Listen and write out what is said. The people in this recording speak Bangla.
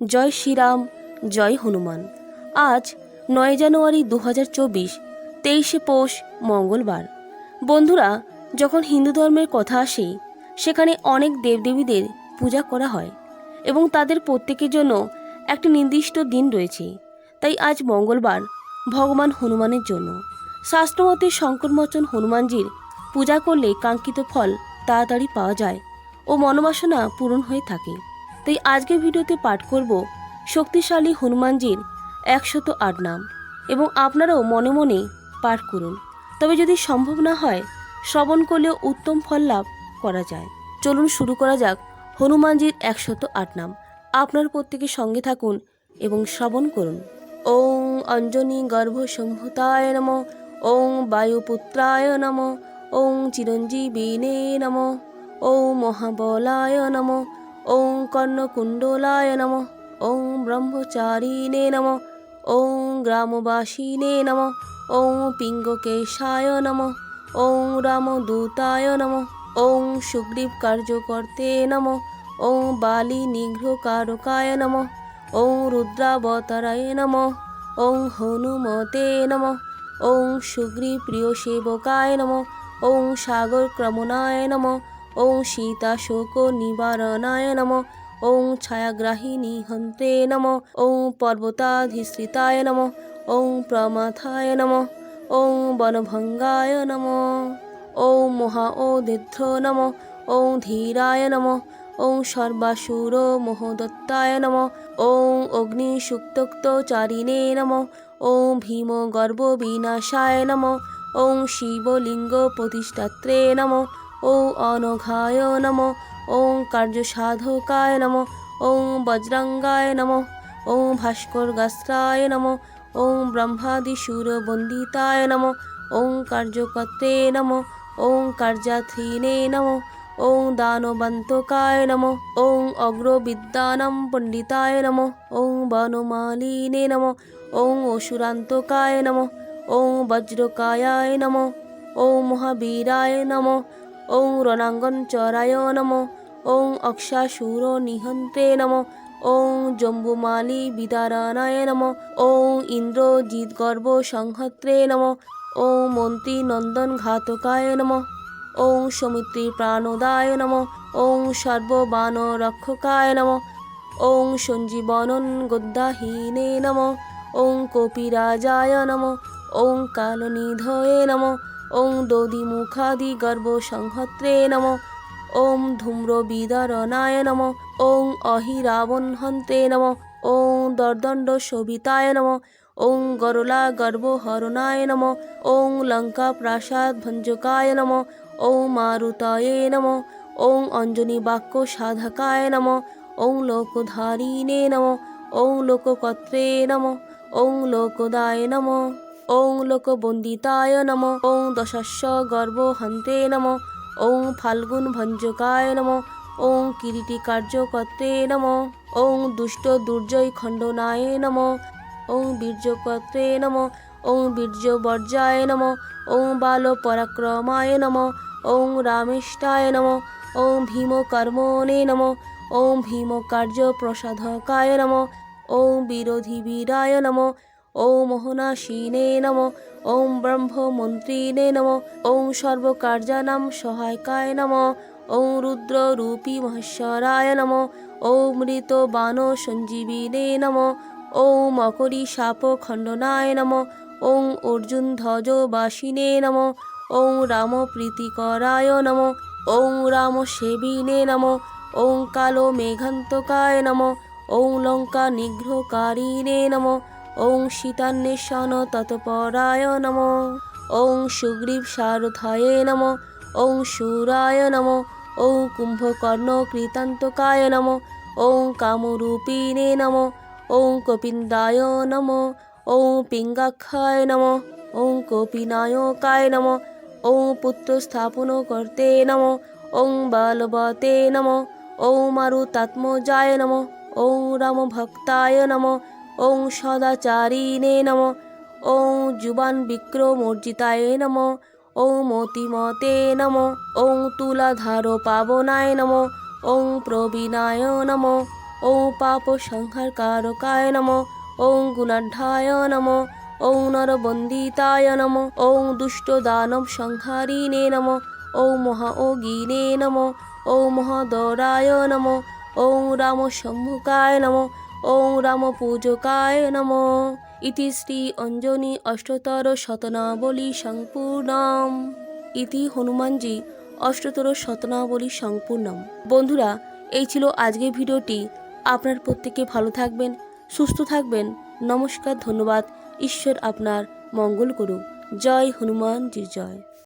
জয় শ্রীরাম, জয় হনুমান। আজ নয় জানুয়ারি দু হাজার চব্বিশ, তেইশে পৌষ, মঙ্গলবার। বন্ধুরা, যখন হিন্দু ধর্মের কথা আসে, সেখানে অনেক দেবদেবীদের পূজা করা হয় এবং তাদের প্রত্যেকের জন্য একটি নির্দিষ্ট দিন রয়েছে। তাই আজ মঙ্গলবার ভগবান হনুমানের জন্য। শাস্ত্রমতে শঙ্করমোচন হনুমানজির পূজা করলে কাঙ্ক্ষিত ফল তাড়াতাড়ি পাওয়া যায় ও মনোবাসনা পূরণ হয়ে থাকে। তাই আজকের ভিডিওতে পাঠ করব শক্তিশালী হনুমানজির একশত আট নাম এবং আপনারাও মনে মনে পাঠ করুন। তবে যদি সম্ভব না হয়, শ্রবণ করলেও উত্তম ফল লাভ করা যায়। চলুন শুরু করা যাক হনুমানজির একশত আট নাম। আপনার প্রত্যেকের সঙ্গে থাকুন এবং শ্রবণ করুন। ওং অঞ্জনী গর্ভ সম্ভুতায় নম। ওং বায়ুপুত্রায় নম। ওং চিরঞ্জীবিনে নম। ও মহাবলায় নম। ওং কর্ণকুণ্ডলায় নম ওং ব্রহ্মচারিণে নম ওং গ্রামবাসিনে নম ওং পিঙ্গকেশায় নম ওং রামদূতায় নম ওং সুগ্রীব কার্যকর্তে নম ওং বালি নিঘ্রকারকায় নম ওং রুদ্রাবতারায় নম ওং হনুমতে নম ওং সুগ্রীব প্রিয় সেবকায় নম ওং সাগর ক্রমণায় নম ওং সীতা শোক নিবারণায় নম ওং ছায়াগ্রাহিণী হন্তে নম ওং পর্বতাধিশ্রিতায় নম ওং প্রমাথায় নম ওং বনভঙ্গায় নম ওং মহা ওদিধ্র নম ওং ধীরায় নম ওং সর্বাসুর মোহদত্তায় নম ওং অগ্নিসুক্তোক্তচারিণে নম ওং ভীম গর্ভ বিনাশায় নম ওং শিবলিঙ্গ প্রতিষ্ঠাত্রে নম ওং অনঘায় নম ওং কার্যসাধকায় নম ওং বজ্রাঙ্গায় নম ওং ভাস্করগাস্ত্রায় নম ওং ব্রহ্মাদিসুরবন্দিতায় নম ওং কার্যকর্তে নম ওং কার্যাথিনে নম ওং দানবন্তকায় নম ওং অগ্রবিদ্যানাম পণ্ডিতায় নম ওং বনমালিনে নম ওং অসুরান্তকায় নম ওং বজ্রকায়ায় নম ওং মহাবীরায় নম ওং রণাঙ্গনচরায় নম ওং অক্ষাসুর নিহন্তে নম ওং জম্বুমালি বিদারণায় নম ওং ইন্দ্রজিৎ গর্ভ সংহত্রে নম ওং মন্ত্রী নন্দন ঘাতকায় নম ওং সমিত্রী প্রাণোদায় নম ওং সর্ববান রক্ষকায় নম ওং সঞ্জীবনন গদ্দাহীনে নম ওং কপিরাজায় নম ওং কালনিধয়ে নম ওং দধিমুখাদি গর্ভ সংহত্রে নম ওং ধূম্রবিদারণায় নম ওং অহিরাবণ হন্তে নম ওং দর্দণ্ড শোভিতায় নম ওং গরলা গর্ভহরণায় নম ওং লঙ্কা প্রাসাদ ভঞ্জকায় নম ওং মারুতায়ে নম ওং অঞ্জনী বাক্য সাধকায় নম ওং লোকধারিণে নম ওং লোককত্রে নম ওং লোকদায় নম ওং লোকবন্দিতায় নম ওং দশস্য গর্ভহন্তে নম ওং ফাল্গুন ভঞ্জকায় নম ওং কিরিটি কার্যকর্তে নম ওং দুষ্ট দুর্জয় খণ্ডনায় নম ওং বীর্যকর্তে নম ওং বীর্যবর্জায় নম ওং বাল পরাক্রমায় নম ওং রামেষ্টায় নম ওং ভীমকর্মণে নম ওং ভীমকার্য প্রসাধকায় নম ওং বিরোধী বীরায় নম ওং মোহনাসীনে নম ওং ব্রহ্মমন্ত্রীনে নম ওং সর্বকার্যানাম সহায়কায় নম ওং রুদ্ররূপী মহেশ্বরায় নম ওং মৃত বান সঞ্জীবিনে নম ওং মকরী শাপ খণ্ডনায় নম ওং অর্জুন ধ্বজ বাসিনে নম ওং রাম প্রীতিকরায় নম ওং রাম সেবিনে নম ওং কালো মেঘান্তকায় নম ওং লঙ্কা নিগ্রহকারিণে নম ওং সীতান্বেষণ তৎপরায় নম ওং সুগ্রীব সারথায়ে নম ওং সুরায় নম ওং কুম্ভকর্ণ কৃতান্তকায় নম ওং কামরূপিণে নম ওং কপিন্দায় নম ওং পিঙ্গাক্ষায় নম ওং কপিনায়কায় নম ওং পুত্র স্থাপন করতে নম ওং বালবতে নম ওং মারুতাত্মজায় নম ওং রামভক্তায় নম ওং সদাচারিণে নম ওং যুবান বিক্রমর্জিতায় নম ওং মতিমতে নম ওং তুলাধার পাবনায় নম ওং প্রবীণায় নম ওং পাপ সংহার কারকায় নম ওং গুণাঢ্যায় নম ওং নরবন্দিতায় নম ওং দুষ্ট দানব সংহারিণে নম ওং মহা মহাওগিনে নম ওং মহাদরায় নম ওং রাম সম্মুখায় নম ওং রাম পূজকায় নম। ইতি শ্রী অঞ্জনী অষ্টতর শতনাবলী সম্পূর্ণম। ইতি হনুমানজি অষ্টতর শতনাবলী সম্পূর্ণম। বন্ধুরা, এই ছিল আজকের ভিডিওটি। আপনার প্রত্যেকে ভালো থাকবেন, সুস্থ থাকবেন। নমস্কার, ধন্যবাদ। ঈশ্বর আপনার মঙ্গল করুক। জয় হনুমানজির জয়।